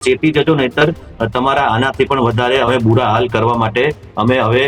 ચેતી જજો નહીતર તમારા આનાથી પણ વધારે હવે બુરા હાલ કરવા માટે અમે હવે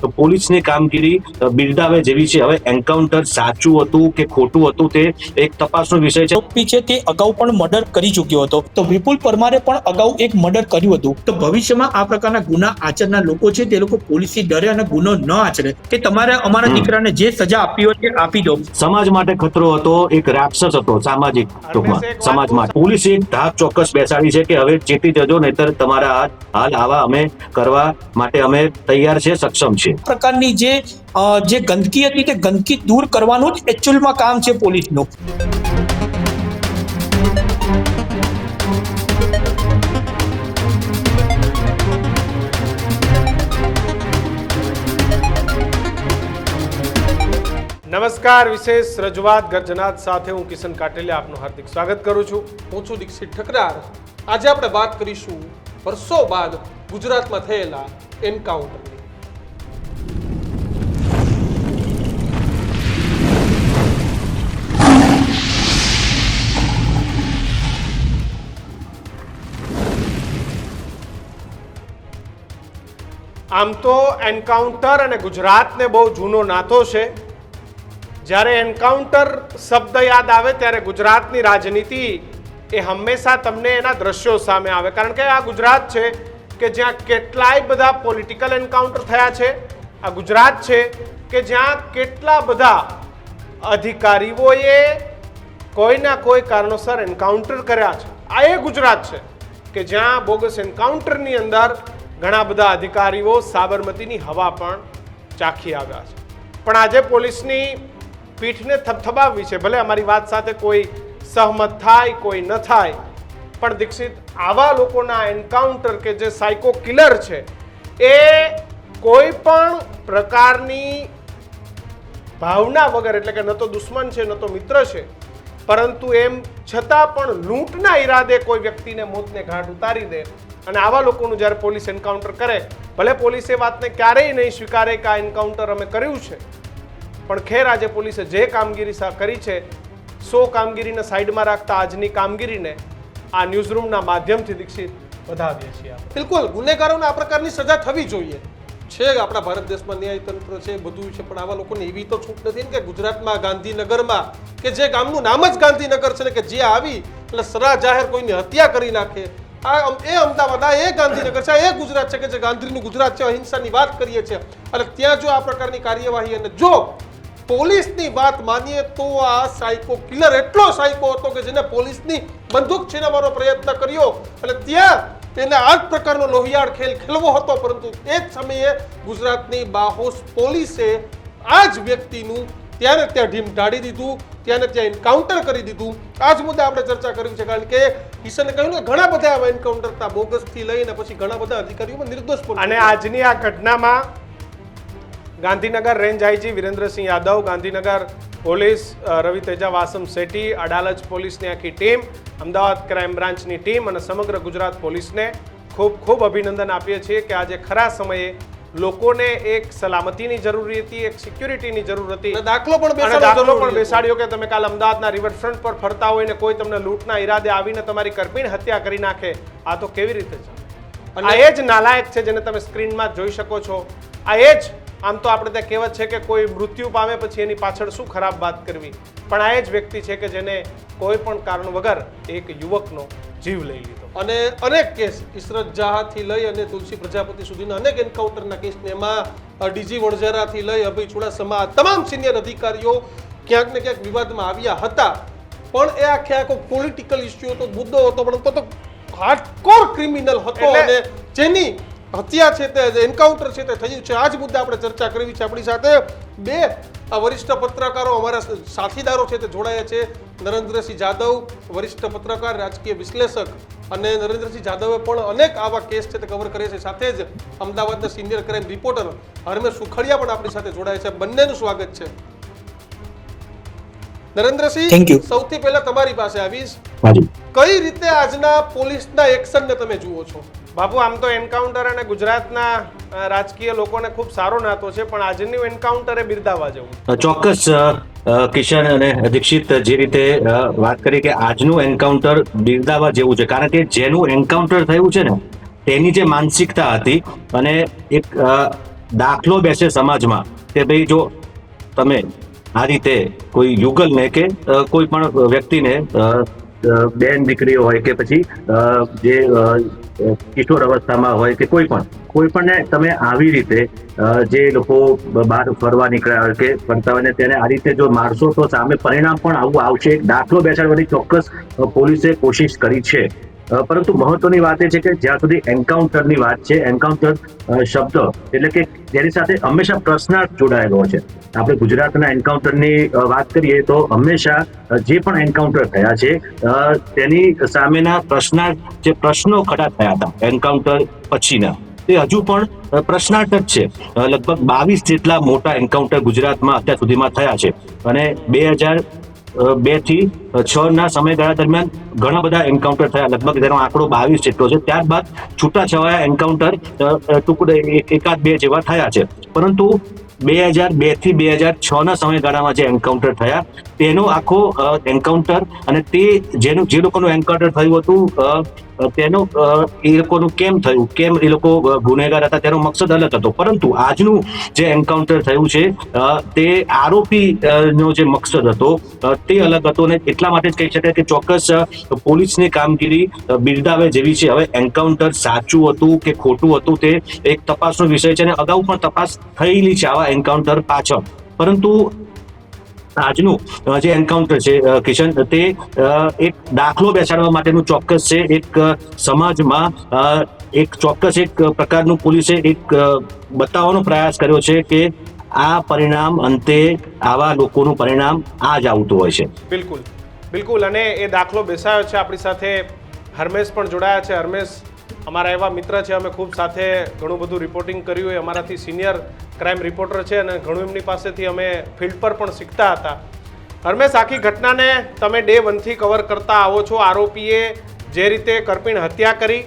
તો પોલીસની કામગીરી બિરદાવે જેવી છે. હવે એન્કાઉન્ટર સાચું હતું કે ખોટું હતું તે એક તપાસનો વિષય છે. આરોપી છે તે અગાઉ પણ મર્ડર કરી ચૂક્યો હતો. તો વિપુલ પરમારે પણ અગાઉ એક મર્ડર કર્યું હતું. તો ભવિષ્યમાં આ પ્રકારના ગુના આચરનાર લોકો છે તે લોકો પોલીસથી ડરે અને ગુનો ન આચરે. કે તમારે અમારા દીકરાને જે સજા આપી હોય તે આપી દો. સમાજ માટે ખતરો હતો એક રાક્ષસ હતો સામાજિક ટૂંકમાં સમાજ માટે પોલીસે એક ધાક ચોક્કસ બેસાડી છે કે હવે ચેતી જજો નહીતર તમારા હાથ હાલ આવા અમે કરવા માટે અમે તૈયાર છે સક્ષમ છે. પ્રકારની જે જે ગંદકી હતી તે ગંદકી દૂર કરવાનું જ એકચ્યુઅલમાં કામ છે પોલીસનું. નમસ્કાર વિશેષ રજૂઆત ગર્જનાથ સાથે હું કિશન કાટેલે આપનું હાર્દિક સ્વાગત કરું છું. હું છું દીક્ષિત ઠકરાર. આજે આપણે વાત કરીશું વર્ષો બાદ ગુજરાતમાં થયેલા એન્કાઉન્ટર આમ તો એન્કાઉન્ટર અને ગુજરાતને બહુ જૂનો નાતો છે. જ્યારે એન્કાઉન્ટર શબ્દ યાદ આવે ત્યારે ગુજરાતની રાજનીતિ એ હંમેશા તમને એના દ્રશ્યો સામે આવે. કારણ કે આ ગુજરાત છે કે જ્યાં કેટલાય બધા પોલિટિકલ એન્કાઉન્ટર થયા છે. આ ગુજરાત છે કે જ્યાં કેટલા બધા અધિકારીઓએ કોઈના કોઈ કારણોસર એન્કાઉન્ટર કર્યા છે. આ એ ગુજરાત છે કે જ્યાં બોગસ એન્કાઉન્ટરની અંદર ઘણા બધા અધિકારીઓ સાબરમતીની હવા પણ ચાખી આવ્યા છે. પણ આજે પોલીસની પીઠને થપથપાવવી છે. ભલે અમારી વાત સાથે કોઈ સહમત થાય, કોઈ ન થાય પણ દીક્ષિત આવા લોકોના એન્કાઉન્ટર કે જે સાયકો કિલર છે, એ કોઈ પણ પ્રકારની ભાવના વગર, એટલે કે ન તો દુશ્મન છે, ન તો મિત્ર છે, પરંતુ એમ છતાં પણ લૂંટના ઈરાદે કોઈ વ્યક્તિને મોતને ઘાટ ઉતારી દે અને આવા લોકોનું જ્યારે પોલીસ એન્કાઉન્ટર કરે, ભલે પોલીસ વાતને ક્યારેય નહીં સ્વીકારે કે આ એન્કાઉન્ટર અમે કર્યું છે, પણ ખેર આજે પોલીસે જે કામગીરી કરી છે, સો કામગીરીને સાઈડમાં રાખતા આજની કામગીરીને આ ન્યૂઝરૂમના માધ્યમથી દીક્ષિત વધાવીએ છીએ બિલકુલ, ગુનેગારોને આ પ્રકારની સજા થવી જોઈએ. છે આપણા ભારત દેશમાં ન્યાયતંત્ર છે બધું છે, પણ આવા લોકોને એવી તો છૂટ નથી. ને કે ગુજરાતમાં, ગાંધીનગરમાં, કે જે ગામનું નામ જ ગાંધીનગર છે ને કે જે આવી, એટલે સરા જાહેર કોઈની હત્યા કરી નાખે. આ એ અમદાવાદ, આ એ ગાંધીનગર છે એ ગુજરાત છે કે જે ગાંધીનું ગુજરાત છે, અહિંસાની વાત કરીએ છીએ. અને ત્યાં જો આ પ્રકારની કાર્યવાહી અને જો પોલીસની વાત માનીએ તો આ સાયકો કિલર એટલો સાયકો હતો કે જેને પોલીસની બંદૂક છીનવવાનો પ્રયત્ન કર્યો. એટલે ત્યાં તેને આ જ પ્રકારનો લોહિયાળ ખેલ ખેલવો હતો, પરંતુ એ જ સમયે ગુજરાતની બાહોશ પોલીસે આ જ વ્યક્તિનું ત્યારે ત્યાં ઢીમ ઢાળી દીધું, ત્યાંને ત્યાં એન્કાઉન્ટર કરી દીધું. આ જ મુદ્દે આપણે ચર્ચા કરવી છે, કારણ કે કિશને કહ્યું ને, ઘણા બધા એન્કાઉન્ટર હતા બોગસથી લઈને પછી ઘણા બધા અધિકારીઓમાં નિર્દોષ અને આજની આ ઘટનામાં Gandhinagar range IG Virendrasinh Yadav Gandhinagar police Ravi Teja Vasam Shetty Adalaj પોલીસની આખી ટીમ અમદાવાદ ક્રાઇમ બ્રાન્ચની ટીમ અને સમગ્ર ગુજરાત પોલીસને ખૂબ ખૂબ અભિનંદન આપીએ છીએ કે આજે ખરા સમયે લોકોને એક સલામતીની જરૂર હતી એક સિક્યુરિટીની જરૂર હતી. દાખલો પણ દાખલો પણ બેસાડ્યો કે તમે કાલ અમદાવાદના રિવરફ્રન્ટ પર ફરતા હોય ને કોઈ તમને લૂંટના ઈરાદે આવીને તમારી કરપીણ હત્યા કરી નાખે. આ તો કેવી રીતે છે? આ એ જ નાલાયક છે જેને તમે સ્ક્રીનમાં જોઈ શકો છો. આ એ જ આમ તો આપણે ત્યાં કહેવત છે કે કોઈ મૃત્યુ પામે પછી એની પાછળ શું ખરાબ વાત કરવી? પણ આ એ જ વ્યક્તિ છે કે જેને કોઈ પણ કારણ વગર એક યુવકનો જીવ લઈ લીધો. અને અનેક કેસ ઇશરત જહાથી લઈ અને તુલસી પ્રજાપતિ સુધીના અનેક એન્કાઉન્ટરના કેસને એમાં ડીજી વણઝારાથી લઈ અભય ચુડાસમા તમામ સિનિયર અધિકારીઓ ક્યાંક ને ક્યાંક વિવાદમાં આવ્યા હતા. પણ એ આખે આખો પોલિટિકલ ઇસ્યુ હતો મુદ્દો હતો પણ તો હાર્ડકોર ક્રિમિનલ હતો અને જેની હત્યા છે તે એન્કાઉન્ટર છે તે થયું છે. આ જ મુદ્દે આપણે ચર્ચા કરવી છે આપણી સાથે. બે, આ વરિષ્ઠ પત્રકારો અમારા સાથીદારો છે તે જોડાયા છે. નરેન્દ્રસિંહ જાદવ, વરિષ્ઠ પત્રકાર, રાજકીય વિશ્લેષક અને નરેન્દ્રસિંહ જાદવે પણ અનેક આવા કેસ છે તે કવર કરે છે. સાથે જ અમદાવાદના senior crime reporter Harmesh Sukhadiya પણ આપણી સાથે જોડાયા છે. બંનેનું સ્વાગત છે. નરેન્દ્રસિંહ you. સૌથી પહેલા તમારી પાસે આવીશ. કઈ રીતે આજના પોલીસના એક્શનને તમે જુઓ છો? બાપુ આમ તો એન્કાઉન્ટર અને ગુજરાતના રાજકીય લોકોને ખૂબ સારો નાતો છે પણ આજનું એન્કાઉન્ટર એ બિરદાવવા જેવું ચોક્કસ કિશન અને દીક્ષિત જે રીતે વાત કરી કે આજનું એન્કાઉન્ટર બિરદાવા જેવું છે કારણ કે જેનું એન્કાઉન્ટર થયું છે ને તેની જે માનસિકતા હતી અને એક દાખલો બેસે સમાજમાં કે ભાઈ જો તમે આ રીતે કોઈ યુગલને કે કોઈ પણ વ્યક્તિને બેન દીકરીઓ હોય કે પછી જે કિશોર અવસ્થામાં હોય કે કોઈ પણ કોઈ પણ તમે આવી રીતે જે લોકો બહાર ફરવા નીકળ્યા હોય કે ફરતા હોય તેને આ રીતે જો મારશો તો સામે પરિણામ પણ આવું આવશે. એક દાખલો બેસાડવાની ચોક્કસ પોલીસે કોશિશ કરી છે. પરંતુ મહત્વની વાત એ છે કે જ્યાં સુધી એન્કાઉન્ટરની વાત છે, એન્કાઉન્ટર શબ્દ એટલે કે જેની સાથે હંમેશા પ્રશ્નાર્થ જોડાયેલો છે. આપણે ગુજરાતના એન્કાઉન્ટરની વાત કરીએ તો હંમેશા જે પણ એન્કાઉન્ટર થયા છે તેની સામેના પ્રશ્નાર્થ, જે પ્રશ્નો ખડા થયા હતા, એન્કાઉન્ટર પછીના, તે હજુ પણ પ્રશ્નાર્થ જ છે. લગભગ બાવીસ જેટલા મોટા એન્કાઉન્ટર ગુજરાતમાં અત્યાર સુધીમાં થયા છે. અને બે હજાર બેથી છ ના સમયગાળા દરમિયાન ઘણા બધા એન્કાઉન્ટર થયા. લગભગ તેનો આંકડો બાવીસ જેટલો છે. ત્યારબાદ છૂટાછવાયા એન્કાઉન્ટર અ, અ, ટુકડે એકાદ બે જેવા થયા છે. પરંતુ બે હજાર બેથી બે હજાર છ ના સમયગાળામાં જે એન્કાઉન્ટર થયા તેનો આખો એન્કાઉન્ટર અને તે જેનું જે લોકોનું એન્કાઉન્ટર થયું હતું તેનો એ લોકોનું કેમ થયું? કેમ એ લોકો ગુનેગાર હતા? તેનો મકસદ અલગ હતો. પરંતુ આજનું જે એન્કાઉન્ટર થયું છે તે આરોપી નો જે મકસદ હતો તે અલગ હતો ને એટલા માટે જ કહી શકાય કે ચોક્કસ પોલીસની કામગીરી બિરદાવે જેવી છે. હવે એન્કાઉન્ટર સાચું હતું કે ખોટું હતું તે એક તપાસનો વિષય છે અને અગાઉ પણ તપાસ થયેલી છે આવા એન્કાઉન્ટર પાછળ. પરંતુ આજનું જે એન્કાઉન્ટર છે કિશન, તે એક દાખલો બેસાડવા માટેનું ચોક્કસ છે. એક સમાજમાં એક ચોક્કસ એક પ્રકારનું પોલીસે એક બતાવવાનો પ્રયાસ કર્યો છે કે આ પરિણામ અંતે આવા લોકોનું પરિણામ આ જ આવતું હોય છે. બિલકુલ. બિલકુલ. અને એ દાખલો બેસાયો છે આપણી સાથે. હરમેશ પણ જોડાયા છે. હરમેશ અમારા એવા મિત્ર છે, અમે ખૂબ સાથે ઘણું બધું રિપોર્ટિંગ કર્યું. એ અમારાથી સિનિયર ક્રાઇમ રિપોર્ટર છે અને ઘણું એમની પાસેથી અમે ફિલ્ડ પર પણ શીખતા હતા. હરમેશ, આખી ઘટનાને તમે ડે વનથી કવર કરતા આવો છો. આરોપીએ જે રીતે કરપીણ હત્યા કરી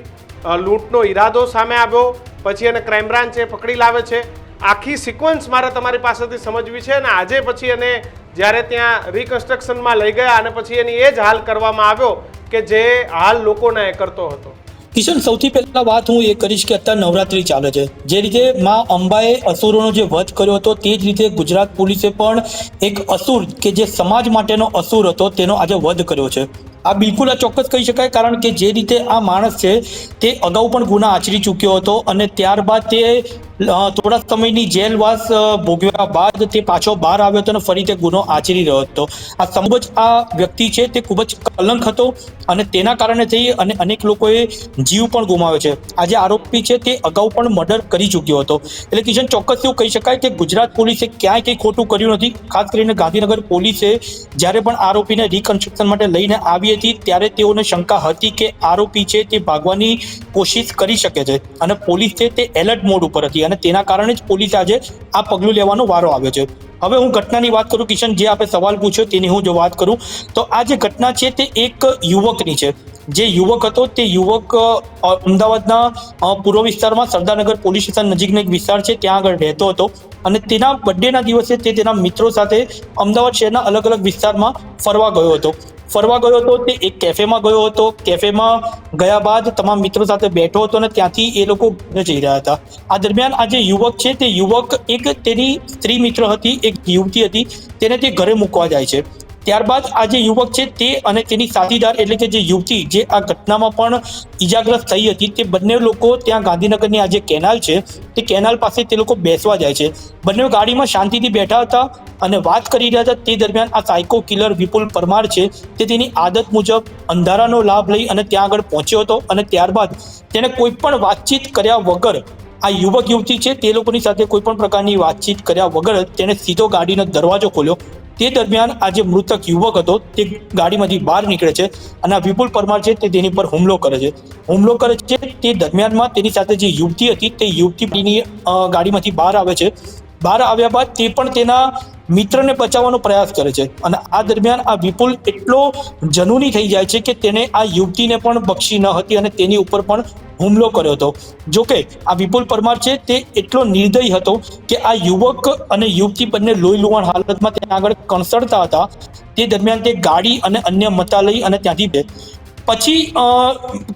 લૂંટનો ઈરાદો સામે આવ્યો, પછી એને ક્રાઇમ બ્રાન્ચ એ પકડી લાવે છે. આખી સિક્વન્સ મારે તમારી પાસેથી સમજવી છે અને આજે પછી એને જ્યારે ત્યાં રિકન્સ્ટ્રક્શનમાં લઈ ગયા અને પછી એની એ જ હાલ કરવામાં આવ્યો કે જે હાલ લોકોના એ કરતો હતો. કિશન, સૌથી પહેલા વાત હું એ કરીશ કે અત્યારે નવરાત્રી ચાલે છે. જે રીતે માં અંબાએ અસુરોનો જે વધ કર્યો હતો, તે જ રીતે ગુજરાત પોલીસે પણ એક અસુર કે જે સમાજ માટેનો અસુર હતો, તેનો આજે વધ કર્યો છે. આ બિલકુલ આ ચોક્કસ કહી શકાય, કારણ કે જે રીતે આ માણસ છે, તે અગાઉ પણ ગુના આચરી ચૂક્યો હતો અને ત્યારબાદ તે થોડા સમયની જેલવાસ ભોગવ્યા બાદ તે પાછો બહાર આવ્યો હતો અને ફરી તે ગુનો આચરી રહ્યો હતો. આ સમજ આ વ્યક્તિ છે, તે ખૂબ જ કલંક હતો અને તેના કારણે થઈ અને અનેક લોકોએ જીવ પણ ગુમાવ્યો છે. આ જે આરોપી છે, તે અગાઉ પણ મર્ડર કરી ચૂક્યો હતો. એટલે કિશન, ચોક્કસ એવું કહી શકાય કે ગુજરાત પોલીસે ક્યાંય કંઈ ખોટું કર્યું નથી. ખાસ કરીને ગાંધીનગર પોલીસે જ્યારે પણ આરોપીને રિકન્સ્ટ્રક્શન માટે લઈને આવી હતી ત્યારે તેઓને શંકા હતી કે આરોપી છે તે ભાગવાની કોશિશ કરી શકે છે અને પોલીસ છે તે એલર્ટ મોડ ઉપર હતી અને તેના કારણે જ પોલીસ આજે આ પગલું લેવાનો વારો આવ્યો છે. હવે હું ઘટનાની વાત કરું, કિશન, જે આપણે સવાલ પૂછ્યો તેની હું જો વાત કરું, તો આ જે ઘટના છે તે એક યુવકની છે. જે યુવક હતો તે યુવક અમદાવાદના પૂર્વ વિસ્તારમાં સરદારનગર પોલીસ સ્ટેશન નજીકનો એક વિસ્તાર છે, ત્યાં આગળ રહેતો હતો અને તેના બર્થડેના દિવસે તે તેના મિત્રો સાથે અમદાવાદ શહેરના અલગ અલગ વિસ્તારમાં ફરવા ગયો હતો. ફરવા ગયો હતો, તે એક કેફેમાં ગયો હતો. કેફેમાં ગયા બાદ તમામ મિત્રો સાથે બેઠો હતો અને ત્યાંથી એ લોકો જઈ રહ્યા હતા. આ દરમિયાન આ જે યુવક છે, તે યુવક એક તેની સ્ત્રી મિત્ર હતી, એક યુવતી હતી. તેને તે ઘરે મૂકવા જાય છે. ત્યારબાદ આ જે યુવક છે તે અને તેની સાથીદાર એટલે કે જે યુવતી જે આ ઘટનામાં પણ ઈજાગ્રસ્ત થઈ હતી, તે બંને લોકો ત્યાં ગાંધીનગરની આ જે કેનાલ છે, તે કેનાલ પાસે તે લોકો બેસવા જાય છે. બંને ગાડીમાં શાંતિથી બેઠા હતા અને વાત કરી રહ્યા હતા. તે દરમિયાન આ સાયકો કિલર વિપુલ પરમાર છે, તે તેની આદત મુજબ અંધારાનો લાભ લઈ અને ત્યાં આગળ પહોંચ્યો હતો અને ત્યારબાદ તેને કોઈ પણ વાતચીત કર્યા વગર આ યુવક યુવતી છે તે લોકોની સાથે કોઈ પણ પ્રકારની વાતચીત કર્યા વગર તેને સીધો ગાડીનો દરવાજો ખોલ્યો તે દરમિયાન આ જે મૃતક યુવક હતો, તે ગાડીમાંથી બહાર નીકળે છે અને આ વિપુલ પરમાર છે તે તેની પર હુમલો કરે છે. હુમલો કરે છે તે દરમિયાનમાં તેની સાથે જે યુવતી હતી તે યુવતી તેની ગાડીમાંથી બહાર આવે છે. બહાર આવ્યા બાદ તે પણ તેના મિત્રને બચાવવાનો પ્રયાસ કરે છે. અને આ દરમિયાન આ વિપુલ એટલો જનૂની થઈ જાય છે કે તેને આ યુવતીને પણ બક્ષી ન હતી અને તેની ઉપર પણ હુમલો કર્યો હતો. જોકે આ વિપુલ પરમાર છે તે એટલો નિર્દયી હતો કે આ યુવક અને યુવતી બંને લોહી લુહાણ હાલતમાં ત્યાં આગળ કણસડતા હતા. તે દરમિયાન તે ગાડી અને અન્ય મતા લઈ અને ત્યાંથી પછી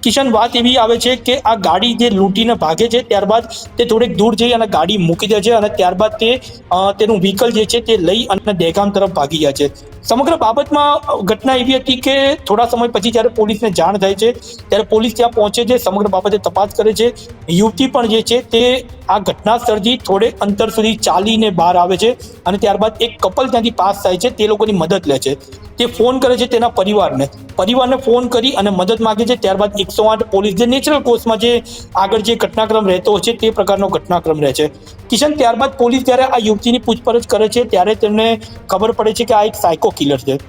કિશન, વાત એવી આવે છે કે આ ગાડી જે લૂંટીને ભાગે છે, ત્યારબાદ તે થોડેક દૂર જઈ અને ગાડી મૂકી દે છે અને ત્યારબાદ તે તેનું વ્હીકલ જે છે તે લઈ અને દહેગામ તરફ ભાગી જાય છે. સમગ્ર બાબતમાં ઘટના એવી હતી કે થોડા સમય પછી જ્યારે પોલીસને જાણ થાય છે, ત્યારે પોલીસ ત્યાં પહોંચે છે, સમગ્ર બાબતે તપાસ કરે છે. યુવતી પણ જે છે તે આ ઘટના સ્થળથી થોડે અંતર સુધી ચાલીને બહાર આવે છે અને ત્યારબાદ એક કપલ ત્યાંથી પાસ થાય છે, તે લોકોની મદદ લે છે. તે ફોન કરે છે તેના પરિવારને. પરિવારને ફોન કરી અને મદદ માગે છે. ત્યારબાદ એકસો આઠ પોલીસ જે નેચરલ કોર્સમાં જે આગળ જે ઘટનાક્રમ રહેતો હોય છે તે પ્રકારનો ઘટનાક્રમ રહે છે. કિશન ત્યારબાદ પોલીસ જ્યારે આ યુવતીની પૂછપરછ કરે છે ત્યારે તેમને ખબર પડે છે કે આ એક સાયકો કિલર છે.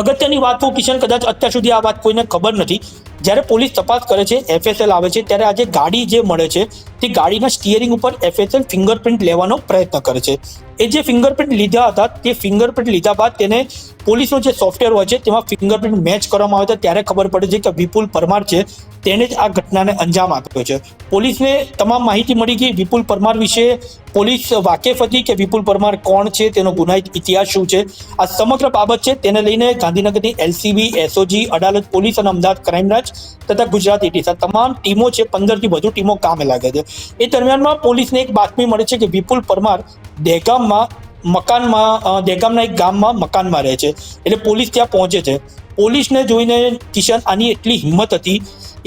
અગત્યની વાત હું કિશન કદાચ અત્યાર સુધી આ વાત કોઈને ખબર નથી. જ્યારે પોલીસ તપાસ કરે છે એફએસએલ આવે છે, ત્યારે આજે ગાડી જે મળે છે, તે ગાડીના સ્ટિયરિંગ ઉપર એફએસએલ ફિંગરપ્રિન્ટ લેવાનો પ્રયત્ન કરે છે. એ જે ફિંગરપ્રિન્ટ લીધા હતા, તે ફિંગરપ્રિન્ટ લીધા બાદ તેને પોલીસનો જે સોફ્ટવેર હોય છે, તેમાં ફિંગરપ્રિન્ટ મેચ કરવામાં આવે ત્યારે ખબર પડે છે કે વિપુલ પરમાર છે, તેને જ આ ઘટનાને અંજામ આપ્યો છે. પોલીસને તમામ માહિતી મળી ગઈ વિપુલ પરમાર વિશે. પોલીસ વાકેફ હતી કે વિપુલ પરમાર કોણ છે, તેનો ગુનાહિત ઇતિહાસ શું છે? આ સમગ્ર બાબત છે, તેને લઈને ગાંધીનગરની એલસીબી એસઓજી અદાલત, પોલીસ અને અમદાવાદ ક્રાઇમ બ્રાન્ચ તથા ગુજરાત એટીસ તમામ ટીમો છે, પંદરથી વધુ ટીમો કામે લાગે છે. એ દરમિયાનમાં પોલીસને એક બાતમી મળે છે કે વિપુલ પરમાર દહેગામમાં મકાનમાં દહેગામના એક ગામમાં મકાનમાં રહે છે. એટલે પોલીસ ત્યાં પહોંચે છે. પોલીસને જોઈને કિશન આની એટલી હિંમત હતી,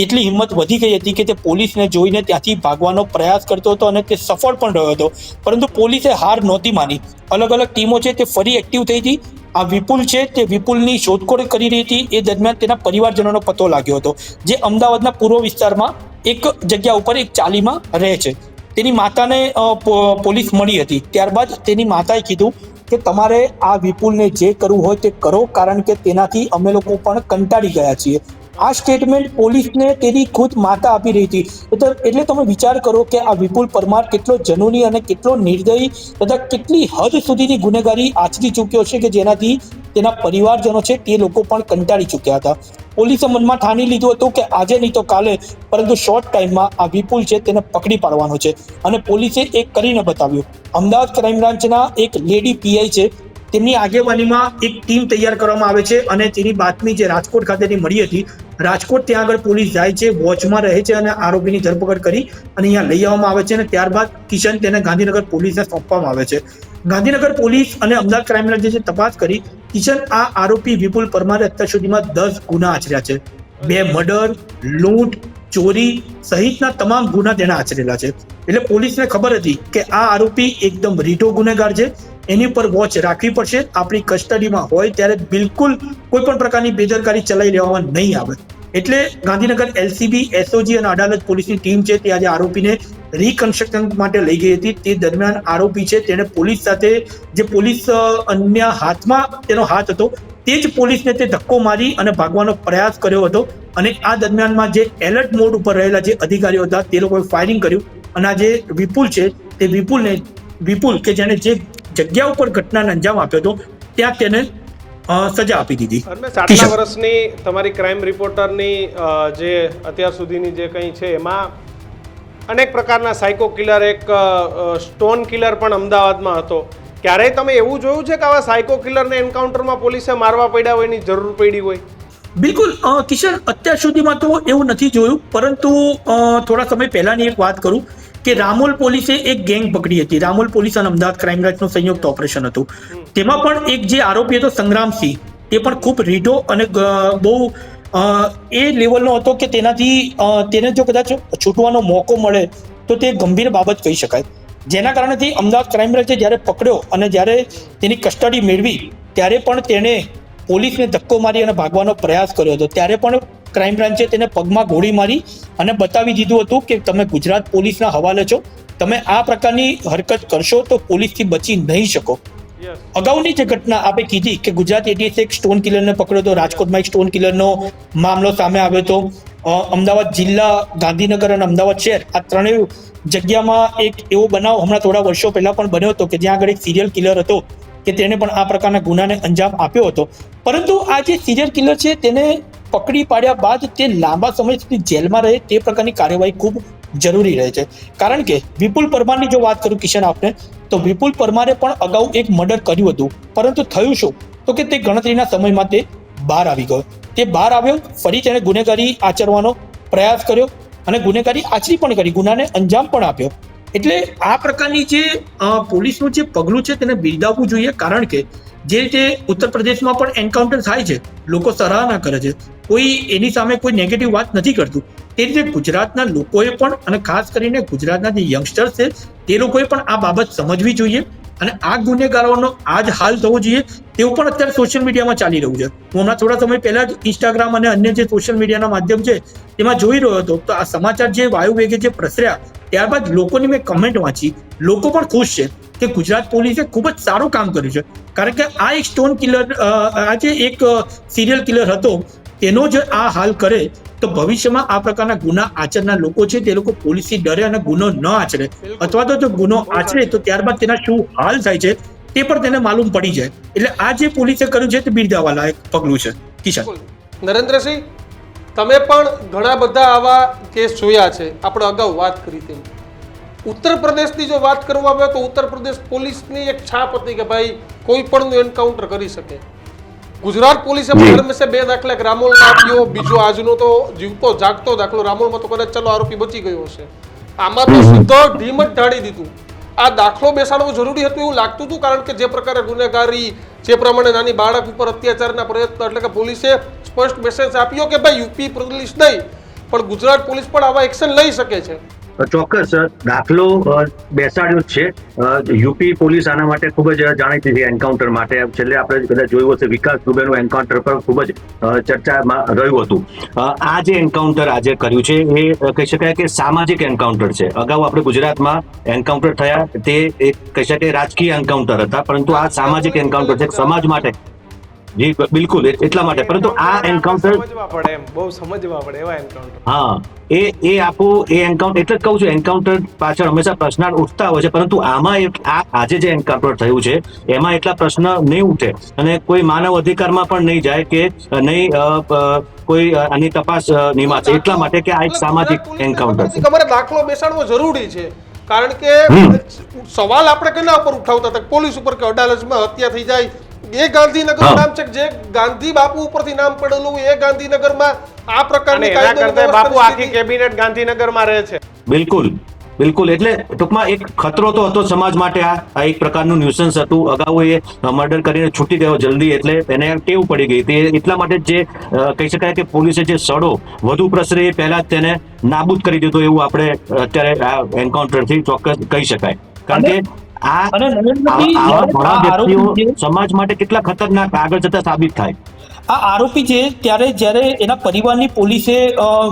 એટલી હિંમત વધી ગઈ હતી કે તે પોલીસને જોઈને ત્યાંથી ભાગવાનો પ્રયાસ કરતો હતો અને તે સફળ પણ રહ્યો હતો. પરંતુ પોલીસે હાર નહોતી માની. અલગ અલગ ટીમો છે તે ફરી એક્ટિવ થઈ હતી. આ વિપુલ છે તે વિપુલની શોધખોળ કરી રહી હતી. એ દરમિયાન તેના પરિવારજનોનો પતો લાગ્યો હતો. જે અમદાવાદના પૂર્વ વિસ્તારમાં એક જગ્યા ઉપર એક ચાલીમાં રહે છે. તેની માતાને પોલીસ મળી હતી. ત્યારબાદ તેની માતાએ કીધું કે તમારે આ વિપુલને જે કરવું હોય તે કરો, કારણ કે તેનાથી અમે લોકો પણ કંટાળી ગયા છીએ. આ સ્ટેટમેન્ટ પોલીસને તેની ખુદ માતા આપી રહી હતી. એટલે તમે વિચાર કરો કે આ વિપુલ પરમાર કેટલો જનૂની અને કેટલો નિર્દયી તથા કેટલી હદ સુધીની ગુનેગારી આચરી ચૂક્યો છે કે જેનાથી તેના પરિવારજનો છે તે લોકો પણ કંટાળી ચૂક્યા હતા. પોલીસે મનમાં ઠાની લીધું હતું કે આજે નહીં તો કાલે, પરંતુ શોર્ટ ટાઈમમાં આ વિપુલ છે તેને પકડી પાડવાનો છે. અને પોલીસે એક કરીને બતાવ્યું. અમદાવાદ ક્રાઇમ બ્રાન્ચના એક લેડી પીઆઈ છે. તેમની આગેવાનીમાં એક ટીમ તૈયાર કરવામાં આવે છે અને તેની બાતમી જે રાજકોટ ખાતેની મળી હતી રાજકોટ ત્યાં આગળ પોલીસ જાય છે, વોચમાં રહે છે અને આરોપીની ધરપકડ કરી અને અહીંયા લઈ આવવામાં આવે છે અને ત્યારબાદ કિશન તેને ગાંધીનગર પોલીસને સોંપવામાં આવે છે. ગાંધીનગર પોલીસ અને અમદાવાદ ક્રાઇમ બ્રાન્ચે તપાસ કરી, કિશન આ આરોપી વિપુલ પરમારે અત્યાર સુધીમાં દસ ગુના આચર્યા છે. બે મર્ડર, લૂંટ, ચોરી સહિતના તમામ ગુના તેણે આચરેલા છે. એટલે પોલીસને ખબર હતી કે આ આરોપી એકદમ રીઢો ગુનેગાર છે. એની પર વોચ રાખવી પડશે. આપણી કસ્ટડીમાં હોય ત્યારે બિલકુલ કોઈ પણ પ્રકારની બેદરકારી ચલાવી લેવામાં નહીં આવે. એટલે ગાંધીનગર એલસીબી એસઓજી અને અડાલત પોલીસની ટીમ છે તે આજે આરોપીને રિકન્સ્ટ્રક્શન માટે લઈ ગઈ હતી. તે દરમિયાન આરોપી છે તેણે પોલીસ સાથે જે પોલીસ અન્ય હાથમાં તેનો હાથ હતો તે જ પોલીસને તે ધક્કો મારી અને ભાગવાનો પ્રયાસ કર્યો હતો. અને આ દરમિયાનમાં જે એલર્ટ મોડ ઉપર રહેલા જે અધિકારીઓ હતા તે લોકોએ ફાયરિંગ કર્યું. અને આ જે વિપુલ છે તે વિપુલને, વિપુલ કે જેને જે જગ્યા ઉપર ઘટનાને અંજામ આપ્યો હતો ત્યાં તેને સજા આપી દીધી. આટલા વર્ષની તમારી ક્રાઇમ રિપોર્ટરની જે અત્યાર સુધીની જે કંઈ છે એમાં અનેક પ્રકારના સાયકો કિલર એક સ્ટોન કિલર પણ અમદાવાદમાં હતો. ક્યારેય તમે એવું જોયું છે કે આવા સાયકો કિલરને એન્કાઉન્ટરમાં પોલીસે મારવા પડ્યા હોય એની જરૂર પડી હોય? બિલકુલ કિશન અત્યાર સુધીમાં તો એવું નથી જોયું પરંતુ થોડા સમય પહેલાની એક વાત કરું. કે રામોલ પોલીસે એક ગેંગ પકડી હતી. રામોલ પોલીસ અને અમદાવાદ ક્રાઇમ બ્રાન્ચનું સંયુક્ત ઓપરેશન હતું. તેમાં પણ એક જે આરોપી હતો સંગ્રામસિંહ એ પણ ખૂબ રીઢો અને બહુ એ લેવલનો હતો કે તેનાથી તેને જો કદાચ છૂટવાનો મોકો મળે, તો તે ગંભીર બાબત કહી શકાય. જેના કારણેથી અમદાવાદ ક્રાઇમ બ્રાન્ચે જ્યારે પકડ્યો અને જ્યારે તેની કસ્ટડી મેળવી, ત્યારે પણ તેણે પોલીસને ધક્કો મારી અને ભાગવાનો પ્રયાસ કર્યો હતો. ત્યારે પણ ક્રાઇમ બ્રાન્ચે તેને પગમાં ગોળી મારી અને બતાવી દીધું હતું કે તમે ગુજરાત પોલીસના હવાલે છો. તમે આ પ્રકારની હરકત કરશો તો પોલીસથી બચી નહીં શકો. અગાઉની જે ઘટના આપણે કીધી કે ગુજરાત એટીએસ એક સ્ટોન કિલરને પકડ્યો હતો રાજકોટમાં એક સ્ટોન કિલરનો મામલો સામે આવ્યો હતો. અમદાવાદ જિલ્લા ગાંધીનગર અને અમદાવાદ શહેર આ ત્રણેય જગ્યામાં એક એવો બનાવ હમણાં થોડા વર્ષો પહેલા પણ બન્યો હતો કે જ્યાં આગળ એક સિરિયલ કિલર હતો કે તેણે પણ આ પ્રકારના ગુનાને અંજામ આપ્યો હતો. પરંતુ આ જે સિરિયલ કિલર છે તેને પકડી પાડ્યા બાદ તે લાંબા સમય સુધી જેલમાં રહે તે પ્રકારની કાર્યવાહી ખૂબ જરૂરી રહે છે. કારણ કે વિપુલ પરમારની જો વાત કરું કિશન આપને, તો વિપુલ પરમારે પણ અગાઉ એક મર્ડર કર્યું હતું. પરંતુ થયું શું? તો કે તે ગણતરીના સમયમાં તે બહાર આવી ગયો. તે બહાર આવ્યો, ફરી તેણે ગુનેગારી આચરવાનો પ્રયાસ કર્યો અને ગુનેગારી આચરી પણ કરી, ગુનાને અંજામ પણ આપ્યો. એટલે આ પ્રકારની જે પોલીસનું જે પગલું છે તેને બિરદાવવું જોઈએ, કારણ કે જે રીતે ઉત્તર પ્રદેશમાં પણ એન્કાઉન્ટર થાય છે, લોકો સરાહના કરે છે, કોઈ એની સામે કોઈ નેગેટિવ વાત નથી કરતું. તે રીતે ગુજરાતના લોકોએ પણ, અને ખાસ કરીને ગુજરાતના જે યંગસ્ટર્સ છે, તે લોકોએ પણ આ બાબત સમજવી જોઈએ અને આ ગુનેગારોનો આજ હાલ થવો જોઈએ, તેવું પણ અત્યારે સોશિયલ મીડિયામાં ચાલી રહ્યું છે. હું હમણાં થોડા સમય પહેલા જ ઇન્સ્ટાગ્રામ અને અન્ય જે સોશિયલ મીડિયાના માધ્યમ છે, તેમાં જોઈ રહ્યો હતો. તો આ સમાચાર જે વાયુ વેગે જે પ્રસર્યા, ત્યારબાદ લોકોની મેં કમેન્ટ વાંચી. લોકો પણ ખુશ છે કે ગુજરાત પોલીસે ખૂબ જ સારું કામ કર્યું છે. કારણ કે આ એક સ્ટોન કિલર આ જે એક સિરિયલ કિલર હતો, તેનો જ આ હાલ કરે તો ભવિષ્યમાં આ પ્રકારના ગુના આચરનાર લોકો છે તે લોકો પોલીસથી ડરે અને ગુનો ન આચરે. અથવા તો જો ગુનો આચરે તો ત્યારબાદ તેના શું હાલ થાય છે તે પણ તેને માલુમ પડી જાય. એટલે આ જે પોલીસે કર્યું છે તે બિરદાવા લાયક પગલું છે. કિશન. નરેન્દ્રસિંહ તમે પણ ઘણા બધા આવા કેસ જોયા છે. આપણે અગાઉ વાત કરી તેમ. ઉત્તર પ્રદેશની જો વાત કરવામાં આવે તો ઉત્તર પ્રદેશ પોલીસની એક છાપ હતી કે ભાઈ કોઈ પણનું એન્કાઉન્ટર કરી શકે. ગુજરાત પોલીસે પણ હંમેશા બે દાખલા રામોલ આપ્યો બીજો આજનો તો જીવતો જાગતો દાખલો રામોલમાં તો કદાચ ચલો આરોપી બચી ગયો હશે. આમાં તો સીધો ઢીમ જ ઢાળી દીધું. આ દાખલો બેસાડવો જરૂરી હતું એવું લાગતું હતું કારણ કે જે પ્રકારે ગુનેગારી જે પ્રમાણે નાની બાળક ઉપર અત્યાચારના પ્રયત્ન એટલે કે પોલીસે સ્પષ્ટ મેસેજ આપ્યો કે ભાઈ યુપી પોલીસ નહીં પણ ગુજરાત પોલીસ પણ આવા એક્શન લઈ શકે છે. ચોક્કસ દાખલો બેસાડ્યો છે. યુપી પોલીસ આના માટે ખૂબ જ જાણીતી છે એન્કાઉન્ટર માટે. છેલ્લે આપણે કદાચ જોયું હશે, વિકાસ દુબેનું એન્કાઉન્ટર પર ખૂબ જ ચર્ચામાં રહ્યું હતું. આ જે એન્કાઉન્ટર આજે કર્યું છે, એ કહી શકાય કે સામાજિક એન્કાઉન્ટર છે. અગાઉ આપણે ગુજરાતમાં એન્કાઉન્ટર થયા, તે એક, કહી શકાય, રાજકીય એન્કાઉન્ટર હતા, પરંતુ આ સામાજિક એન્કાઉન્ટર છે સમાજ માટે જી બિલકુલ એટલા માટે. પરંતુ આ એન્કાઉન્ટર સમજવા પડે એમ બહુ સમજવા પડે એવા એન્કાઉન્ટર હા એ એ આખું એ એન્કાઉન્ટર એટલે જ કહું છું એન્કાઉન્ટર પાછળ હંમેશા પ્રશ્નાર્થ ઉઠતા હોય છે પરંતુ આમાં આ આજે જે એન્કાઉન્ટર થયું છે એમાં એટલા પ્રશ્ન નહીં ઉઠે. અને કોઈ માનવ અધિકારમાં પણ નહીં જાય કે નહીં કોઈ આની તપાસ નિમાશે એટલા માટે કે આ એક સામાજિક એન્કાઉન્ટર છે. તમારે દાખલો બેસાડવો જરૂરી છે. કારણ કે સવાલ આપણે કેના ઉપર ઉઠાવતા હતા? પોલીસ ઉપર કે અડાલજમાં હત્યા થઈ જાય એ ગાંધીનગર નામ છે જે ગાંધી બાપુ ઉપરથી નામ પડેલું એ ગાંધીનગરમાં આ પ્રકારની કાયદો કરતા બાપુ આખી કેબિનેટ ગાંધીનગરમાં રહે છે. બિલકુલ બિલકુલ. એટલે ટૂંકમાં એક ખતરો તો હતો સમાજ માટે આ આ એક પ્રકારનું ન્યુસન્સ હતું. અગાઉ એ મર્ડર કરીને છૂટી ગયો જલ્દી એટલે એને ટેવ પડી ગઈ તે એટલા માટે જે કહી શકાય કે પોલીસે જે સડો વધુ પ્રસરે એ પહેલા જ તેને નાબૂદ કરી દીધો એવું આપણે અત્યારે આ એન્કાઉન્ટરથી ચોક્કસ કહી શકાય. કારણ કે આ અને આ- નરેન્દ્રભાઈ આવા ઘણા વ્યક્તિઓ સમાજ માટે કેટલા ખતરનાક આગળ જતા સાબિત થાય. આ આરોપી છે ત્યારે જ્યારે એના પરિવારની પોલીસે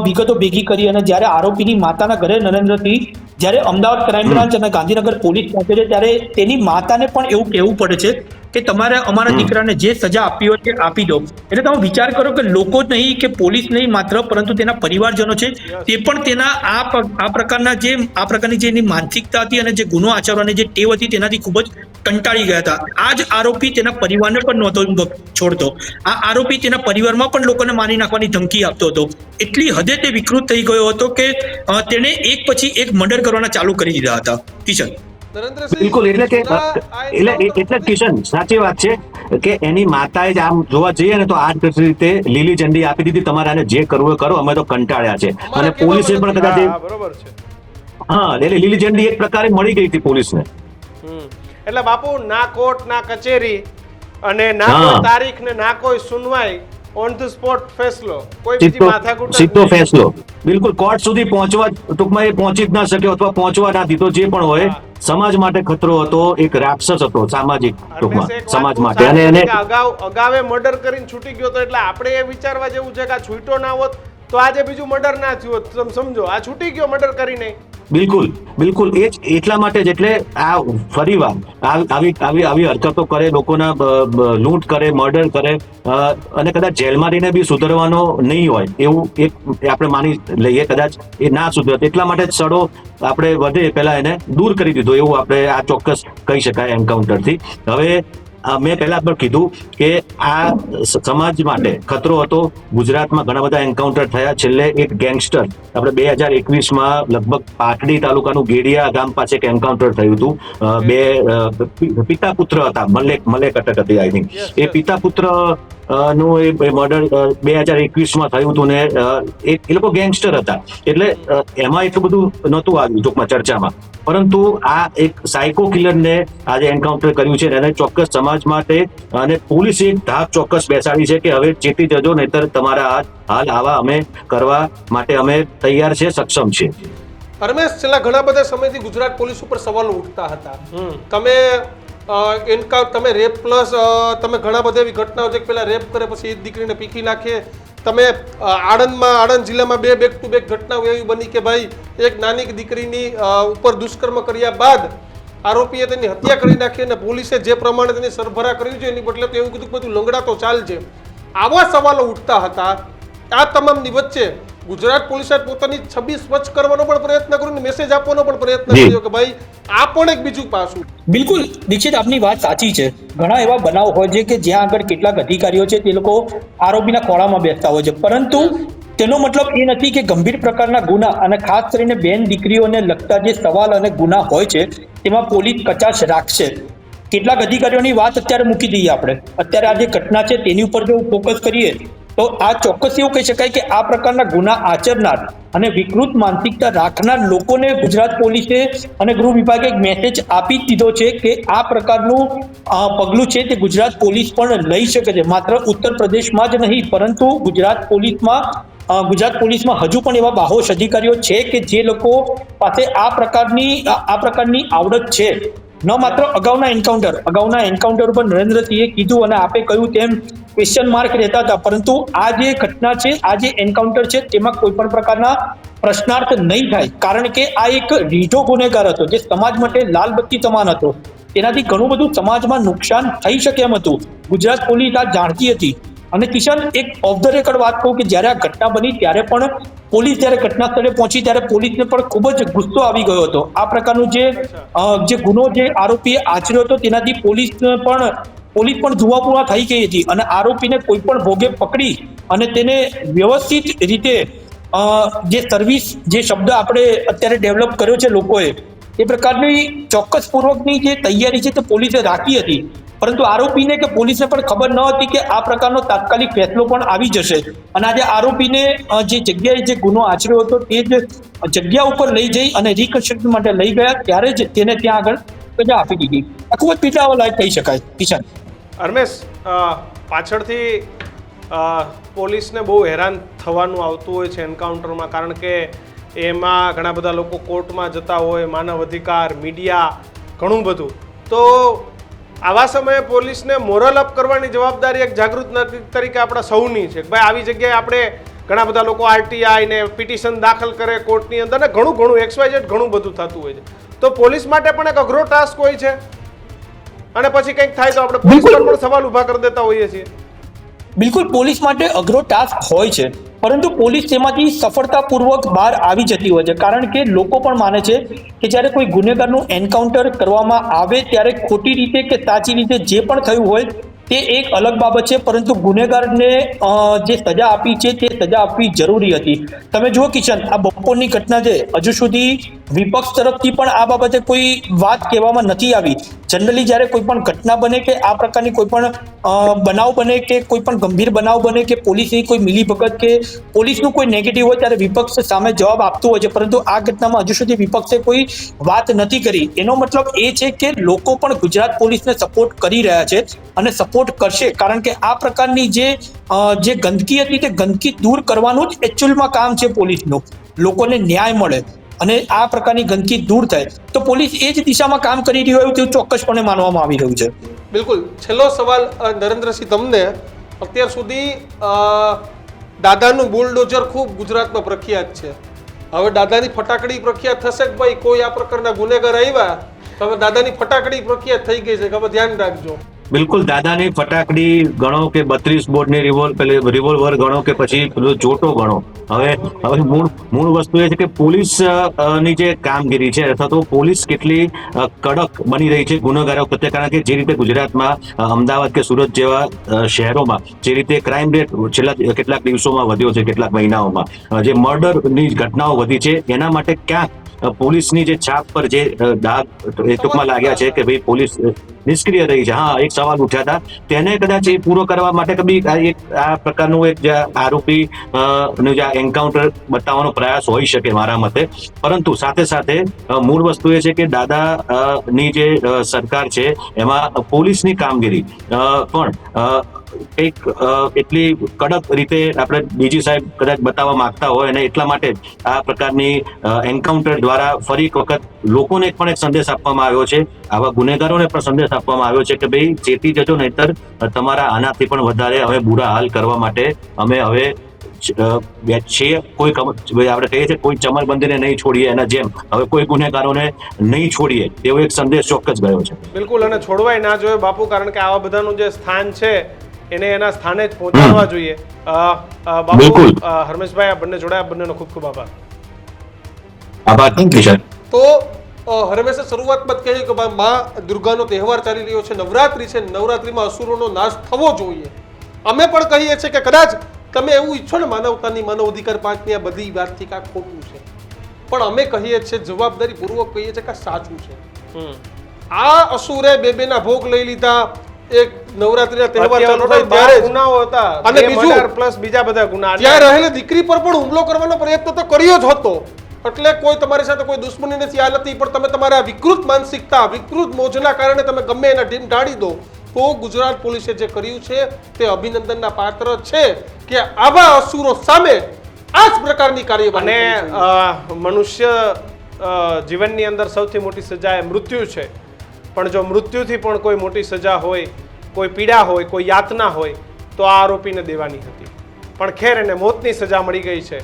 વિગતો ભેગી કરી અને જ્યારે આરોપીની માતાના ઘરે નરેન્દ્રસિંહ જ્યારે અમદાવાદ ક્રાઇમ બ્રાન્ચ અને ગાંધીનગર પોલીસ પહોંચે છે ત્યારે તેની માતાને પણ એવું કહેવું પડે છે કે તમારે અમારા દીકરાને જે સજા આપી હોય તે આપી દો. એટલે તમે વિચાર કરો કે લોકો જ નહીં કે પોલીસ નહીં માત્ર પરંતુ તેના પરિવારજનો છે. તે પણ તેના આ આ પ્રકારના જે આ પ્રકારની જે એની માનસિકતા હતી અને જે ગુનો આચરવાની જે ટેવ હતી તેનાથી ખૂબ જ કંટાળી ગયા હતા. આ જ આરોપી તેના પરિવારને પણ નહોતો છોડતો. આ આરોપી તેના પરિવારમાં પણ લોકોને મારી નાખવાની ધમકી આપતો હતો. એટલી હદે તે વિકૃત થઈ ગયો હતો કે તેણે એક પછી એક મર્ડર કરવાના ચાલુ કરી દીધા હતા. કિશન. બિલકુલ એટલે કે એટલે એટલે કિશન સાચી વાત છે કે એની માતાએ જ આમ જોવા જઈએ ને તો આ રીતે લીલી ઝંડી આપી દીધી તમારે આને જે કરવું કરો અમે તો કંટાળ્યા છે. અને પોલીસે પણ કદાચ બરોબર છે. હા એટલે લીલી ઝંડી એક પ્રકારે મળી ગઈ હતી પોલીસને. એટલે બાપુ ના કોર્ટ ના કચેરી અને ના કોઈ તારીખ ને ના કોઈ સુનવાઈ ઓન ધ સ્પોટ ફેસલો કોઈ બીજી માથાકૂટ સીધો ફેસલો બિલકુલ કોર્ટ સુધી પહોંચવા ટૂંકમાં એ પહોંચી જ ના શક્યો અથવા પહોંચવા ના દીધો જે પણ હોય સમાજ માટે ખતરો હતો એક રાક્ષસ હતો સામાજિક ટૂંકમાં સમાજ માટે. અને એને અગાઉ અગાવે મર્ડર કરીને છૂટી ગયો તો એટલે આપણે એ વિચારવા જેવું છે કે આ છૂટો ના હોત તો આજે બીજું મર્ડર ના થયું તમે સમજો. આ છૂટી ગયો મર્ડર કરીને. બિલકુલ બિલકુલ. એ જ, એટલા માટે જ એટલે આ ફરી વાર આવી આવી આવી હરકતો કરે, લોકોના લૂંટ કરે મર્ડર કરે અને કદાચ જેલમાં રહીને બી સુધરવાનો નહીં હોય, એવું એક આપણે માની લઈએ, કદાચ એ ના સુધરત. એટલા માટે જ સડો આપણે વધે પહેલા એને દૂર કરી દીધો, એવું આપણે આ ચોક્કસ કહી શકાય એન્કાઉન્ટરથી. હવે મેં પહેલા પણ કીધું કે આ સમાજ માટે ખતરો હતો. ગુજરાતમાં ઘણા બધા એન્કાઉન્ટર થયા. છેલ્લે એક ગેંગસ્ટર આપણે બે હજાર એકવીસમાં લગભગ પાટડી તાલુકાનું ગેડિયા ગામ પાસે એક એન્કાઉન્ટર થયું હતું. બે પિતા પુત્ર હતા મલેક મલેક અટક હતી આઈ થિંક એ. પિતા પુત્રનું એ મર્ડર બે હજાર એકવીસમાં થયું હતું ને એ એ લોકો ગેંગસ્ટર હતા. એટલે એમાં એટલું બધું નહોતું આવ્યું ટૂંકમાં ચર્ચામાં. પરંતુ આ એક સાયકો કિલરને આજે એન્કાઉન્ટર કર્યું છે અને ચોક્કસ સમાજ માટે અને પોલીસે એક ધાક ચોક્કસ બેસાડી છે કે હવે ચેતી જજો નહીતર તમારા હાથ હાલ આવા અમે કરવા માટે અમે તૈયાર છે સક્ષમ છે. રમેશ છેલ્લા ઘણા બધા સમયથી ગુજરાત પોલીસ ઉપર સવાલો ઉઠતા હતા. તમે એનકા તમે રેપ પ્લસ તમે ઘણા બધા એવી ઘટનાઓ છે કે પેલા રેપ કરે પછી એ દીકરીને પીખી નાખે. તમે આણંદમાં આણંદ જિલ્લામાં બે બેક ટુ બેક ઘટનાઓ એવી બની કે ભાઈ એક નાની દીકરીની ઉપર દુષ્કર્મ કર્યા બાદ આરોપીએ તેની હત્યા કરી નાખી અને પોલીસે જે પ્રમાણે તેની સરભરા કર્યું છે, એની બદલે તો એવું કીધું બધું લંગડા તો ચાલ આવા સવાલો ઉઠતા હતા. આ તમામની વચ્ચે ગુજરાત પોલીસે પોતાની છબી સ્વચ્છ કરવાનો પણ પ્રયત્ન કર્યો ને મેસેજ આપવાનો પણ પ્રયત્ન કર્યો કે ભાઈ આ પણ એક બીજું પાસું. બિલકુલ દીક્ષિત આપની વાત સાચી છે. ઘણા એવા બનાવ હોય છે કે જ્યાં આગળ કેટલાક અધિકારીઓ છે તે લોકો આરોપીના ખોળામાં બેસતા હોય છે. પરંતુ તેનો મતલબ એ નથી કે ગંભીર પ્રકારના ગુના અને ખાસ કરીને બેન દીકરીઓને લગતા જે સવાલ અને ગુના હોય છે તેમાં પોલીસ કચાશ રાખશે. કેટલાક અધિકારીઓની વાત અત્યારે મૂકી દઈએ આપણે. અત્યારે આ જે ઘટના છે તેની ઉપર જો ફોકસ કરીએ તો આ ચોક્કસ એવું કહી શકાય કે આ પ્રકારના ગુના આચરનાર અને વિકૃત માનસિકતા રાખનાર લોકોને ગુજરાત પોલીસે અને ગૃહ વિભાગે એક મેસેજ આપી દીધો છે કે આ પ્રકારનું પગલું છે તે ગુજરાત પોલીસ પણ લઈ શકે છે. માત્ર ઉત્તર પ્રદેશમાં જ નહીં, પરંતુ ગુજરાત પોલીસમાં ગુજરાત પોલીસમાં હજુ પણ એવા બાહોશ અધિકારીઓ છે કે જે લોકો પાસે આ પ્રકારની આ પ્રકારની આવડત છે. ન માત્ર અગાઉના એન્કાઉન્ટર અગાઉના એન્કાઉન્ટર ઉપર નરેન્દ્રસિંહે કીધું અને આપે કહ્યું તેમ ક્વેશ્ચન માર્ક રહેતા હતા. પરંતુ આ જે ઘટના છે, આ જે એન્કાઉન્ટર છે, તેમાં કોઈ પણ પ્રકારના પ્રશ્નાર્થ નહીં થાય. કારણ કે આ એક રીઢો ગુનેગાર હતો, જે સમાજ માટે લાલ બત્તી સમાન હતો. તેનાથી ઘણું બધું સમાજમાં નુકસાન થઈ શકે એમ હતું. ગુજરાત પોલીસ આ જાણતી હતી. અને કિશન, એક ઓફ ધ રેકર્ડ વાત કહું કે જ્યારે આ ઘટના બની, ત્યારે પણ પોલીસ જ્યારે ઘટના સ્થળે પહોંચી, ત્યારે પોલીસને પણ ખૂબ જ ગુસ્સો આવી ગયો હતો. આ પ્રકારનું જે જે ગુનો, જે આરોપીએ આચર્યો હતો, તેનાથી પોલીસને પણ, પોલીસ પણ ધુઆપુઆ થઈ ગઈ હતી અને આરોપીને કોઈ પણ ભોગે પકડી અને તેને વ્યવસ્થિત રીતે જે સર્વિસ જે શબ્દ આપણે અત્યારે ડેવલપ કર્યો છે લોકોએ, એ પ્રકારની ચોક્કસપૂર્વકની જે તૈયારી છે તે પોલીસે રાખી હતી. પરંતુ આરોપીને કે પોલીસને પણ ખબર ન હતી કે આ પ્રકારનો તાત્કાલિક ફેસલો પણ આવી જશે. અને આજે આરોપીને જે જગ્યાએ જે ગુનો આચર્યો હતો તે જ જગ્યા ઉપર લઈ જઈ અને રિકન્સ્ટ્રક્શન માટે લઈ ગયા, ત્યારે જ તેને ત્યાં આગળ સજા આપી દીધી. આ ખૂબ જ પીડાવા લાયક કહી શકાય. કિશન. હરમેશ પાછળથી પોલીસને બહુ હેરાન થવાનું આવતું હોય છે એન્કાઉન્ટરમાં, કારણ કે એમાં ઘણા બધા લોકો કોર્ટમાં જતા હોય, માનવ અધિકાર, મીડિયા, ઘણું બધું. તો આવા સમયે પોલીસને મોરલ અપ કરવાની જવાબદારી એક જાગૃત નાગરિક તરીકે આપણા સૌની છે ભાઈ આવી જગ્યાએ આપણે ઘણા બધા લોકો આરટીઆઈ ને પિટિશન દાખલ કરે કોર્ટની અંદર ને ઘણું ઘણું એક્સવાયઝેડ ઘણું બધું થતું હોય છે. તો પોલીસ માટે પણ એક અઘરો ટાસ્ક હોય છે. અને પછી કંઈક થાય તો આપણે પોલીસ પર પણ સવાલ ઊભા કરી દેતા હોઈએ છીએ. બિલકુલ પોલીસ માટે અઘરો ટાસ્ક હોય છે. પરંતુ પોલીસ તેમાંથી સફળતાપૂર્વક બહાર આવી જતી હોય છે. કારણ કે લોકો પણ માને છે કે જ્યારે કોઈ ગુનેગારનું એન્કાઉન્ટર કરવામાં આવે ત્યારે ખોટી રીતે કે સાચી રીતે જે પણ થયું હોય તે એક અલગ બાબત છે, પરંતુ ગુનેગારને જે સજા આપી છે, તે સજા આપવી જરૂરી હતી. તમે જુઓ કિશન, આ બપોરની ઘટના છે હજુ સુધી વિપક્ષ તરફથી પણ આ બાબતે કોઈ વાત કહેવામાં નથી આવી. જનરલી જ્યારે કોઈ પણ ઘટના બને કે આ પ્રકારની કોઈ પણ બનાવ બને કે કોઈ પણ ગંભીર બનાવ બને કે પોલીસની કોઈ મિલીભગત કે પોલીસનું કોઈ નેગેટિવ હોય ત્યારે વિપક્ષ સામે જવાબ આપતું હોય છે. પરંતુ આ ઘટનામાં હજુ સુધી વિપક્ષે કોઈ વાત નથી કરી. એનો મતલબ એ છે કે લોકો પણ ગુજરાત પોલીસને સપોર્ટ કરી રહ્યા છે અને સપોર્ટ કરશે. કારણ કે આ પ્રકારની જે જે ગંદકી હતી તે ગંદકી દૂર કરવાનું જ એકચ્યુઅલમાં કામ છે પોલીસનું. લોકોને ન્યાય મળે અને આ પ્રકારની ગંદકી દૂર થાય. તો પોલીસ એ જ દિશામાં કામ કરી રહ્યું હોય તેવું ચોક્કસપણે માનવામાં આવી રહ્યું છે. બિલકુલ. છેલ્લો સવાલ નરેન્દ્રસિંહ, તમને. અત્યાર સુધી દાદાનું બુલડોઝર ખૂબ ગુજરાતમાં પ્રખ્યાત છે. હવે દાદાની ફટાકડી પ્રખ્યાત થશે કે ભાઈ કોઈ આ પ્રકારના ગુનેગાર આવ્યા? તો હવે દાદાની ફટાકડી પ્રખ્યાત થઈ ગઈ છે, કે હવે ધ્યાન રાખજો. બિલકુલ, દાદાની ફટાકડી ગણો કે બત્રીસ બોર્ડની રિવોલ્વ પેલી રિવોલ્વર ગણો કે પછી પેલો જોટો ગણો. હવે હવે મૂળ મૂળ વસ્તુ એ છે કે પોલીસની જે કામગીરી છે, અથવા તો પોલીસ કેટલી કડક બની રહી છે ગુનેગારો પ્રત્યે, કારણ કે જે રીતે ગુજરાતમાં અમદાવાદ કે સુરત જેવા શહેરોમાં જે રીતે ક્રાઇમ રેટ છેલ્લા કેટલાક દિવસોમાં વધ્યો છે, કેટલાક મહિનાઓમાં. જે મર્ડરની ઘટનાઓ વધી છે, એના માટે ક્યાંક પોલીસની જે છાપ પર જે દાગ ટૂંકમાં લાગ્યા છે કે ભાઈ પોલીસ નિષ્ક્રિય રહી છે. હા, એક સવાલ ઉઠ્યા હતા. તેને કદાચ એ પૂરો કરવા માટે કદી એક, આ પ્રકારનું એક આરોપી નું જે એન્કાઉન્ટર બતાવવાનો પ્રયાસ હોઈ શકે મારા મતે. પરંતુ સાથે સાથે મૂળ વસ્તુ એ છે કે દાદા ની જે સરકાર છે, એમાં પોલીસની કામગીરી પણ કંઈક એટલી કડક રીતે આપણે ડીજી સાહેબ કદાચ બતાવવા માંગતા હોય અને એટલા માટે આ પ્રકારની એન્કાઉન્ટર દ્વારા ફરી એક વખત લોકોને પણ એક સંદેશ આપવામાં આવ્યો છે. આવા ગુનેગારોને પણ સંદેશ આપવામાં આવ્યો છે કે ભાઈ, ચેતી જજો નહીતર તમારા આનાથી પણ વધારે હવે બુરા હાલ કરવા માટે અમે હવે છે, કોઈ આપણે કહીએ છીએ કોઈ ચમરબંધીને નહીં છોડીએ એના જેમ. હવે કોઈ ગુનેગારોને નહીં છોડીએ, તેવો એક સંદેશ ચોક્કસ ગયો છે. બિલકુલ, અને છોડવાય ના જોઈએ બાપુ, કારણ કે આવા બધાનું જે સ્થાન છે એને એના સ્થાને જ પહોંચાડવા જોઈએ. બાપુ. હરમેશભાઈ આ બંને જોડાયા. બંનેનો ખૂબ ખૂબ આભાર. આભાર. કિશન તો હરમેશે શરૂઆતમાં જ કહ્યું કે ભાઈ મા દુર્ગાનો તહેવાર ચાલી રહ્યો છે નવરાત્રી છે નવરાત્રીમાં અસુરોનો નાશ થવો જોઈએ. અમે પણ કહીએ છીએ કે કદાચ તમે એવું ઈચ્છો ને માનવતાની માનવ અધિકાર પાંચની આ બધી વાતથી કાંક ખોટું છે. પણ અમે કહીએ છીએ જવાબદારી પૂર્વક કહીએ છીએ કે સાચું છે. હમ. આ અસુરે બે બેના ભોગ લઈ લીધા. એક નવરાત્રીના તહેવાર ચાલુ થાય ત્યારે ગુનાઓ હતા. અને બીજું- પ્લસ બીજા બધા ગુના. ત્યાં રહેલી દીકરી પર પણ હુમલો કરવાનો પ્રયત્ન તો કર્યો જ હતો. એટલે કોઈ તમારી સાથે કોઈ દુશ્મની નથી આ નથી પણ તમે તમારા વિકૃત માનસિકતા વિકૃત મોજના કારણે તમે ગમે એના ઢીમ ઢાળી દો તો ગુજરાત પોલીસે જે કર્યું છે તે અભિનંદનના પાત્ર છે કે આવા અસુરો સામે આ જ પ્રકારની કાર્યવાહી અને મનુષ્ય જીવનની અંદર સૌથી મોટી સજા એ મૃત્યુ છે. પણ જો મૃત્યુથી પણ કોઈ મોટી સજા હોય, કોઈ પીડા હોય, કોઈ યાતના હોય, તો આ આરોપીને દેવાની હતી. પણ ખેર એને મોતની સજા મળી ગઈ છે.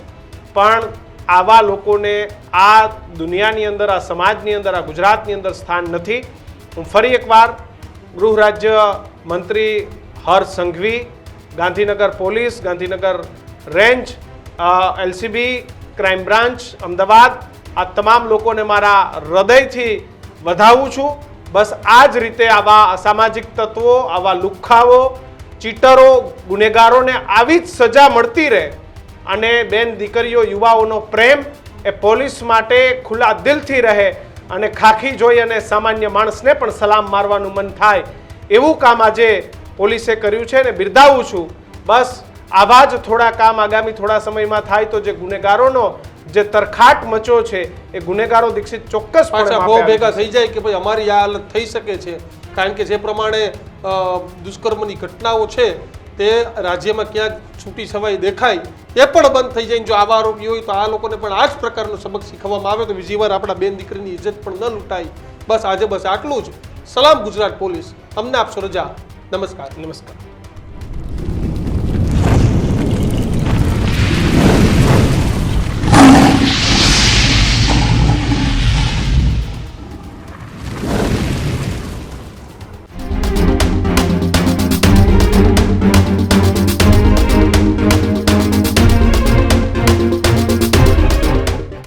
પણ આવા લોકોને આ દુનિયાની અંદર, આ સમાજની અંદર, આ ગુજરાતની અંદર સ્થાન નથી. હું ફરી એકવાર ગૃહ રાજ્ય મંત્રી Harsh Sanghavi, Gandhinagar police, Gandhinagar range LCB, crime branch, Ahmedabad, આ તમામ લોકોને મારા હૃદયથી વધાવું છું. બસ આ જ રીતે આવા અસામાજિક તત્વો, આવા લુખ્ખાઓ ચીટરો, ગુનેગારોને આવી જ સજા મળતી રહે અને બેન દીકરીઓ, યુવાઓનો પ્રેમ એ પોલીસ માટે ખુલ્લા દિલથી રહે અને ખાખી જોઈ અને સામાન્ય માણસને પણ સલામ મારવાનું મન થાય એવું કામ આજે પોલીસે કર્યું છે ને બિરદાવું છું. બસ આવા જ થોડા કામ આગામી થોડા સમયમાં થાય તો જે ગુનેગારોનો જે તરખાટ મચો છે એ ગુનેગારો દીક્ષિત ચોક્કસ પાછા બહુ ભેગા થઈ જાય કે ભાઈ અમારી આ હાલત થઈ શકે છે. કારણ કે જે પ્રમાણે દુષ્કર્મની ઘટનાઓ છે તે રાજ્યમાં ક્યાંક છૂટી છવાઈ દેખાય એ પણ બંધ થઈ જાય જો આવા આરોપી હોય તો આ લોકોને પણ આ જ પ્રકારનો સબક શીખવવામાં આવે તો બીજી વાર આપણા બેન દીકરીની ઇજ્જત પણ ન લૂંટાય. બસ આજે બસ આટલું જ. સલામ ગુજરાત પોલીસ. અમને આપશો રજા નમસ્કાર. નમસ્કાર.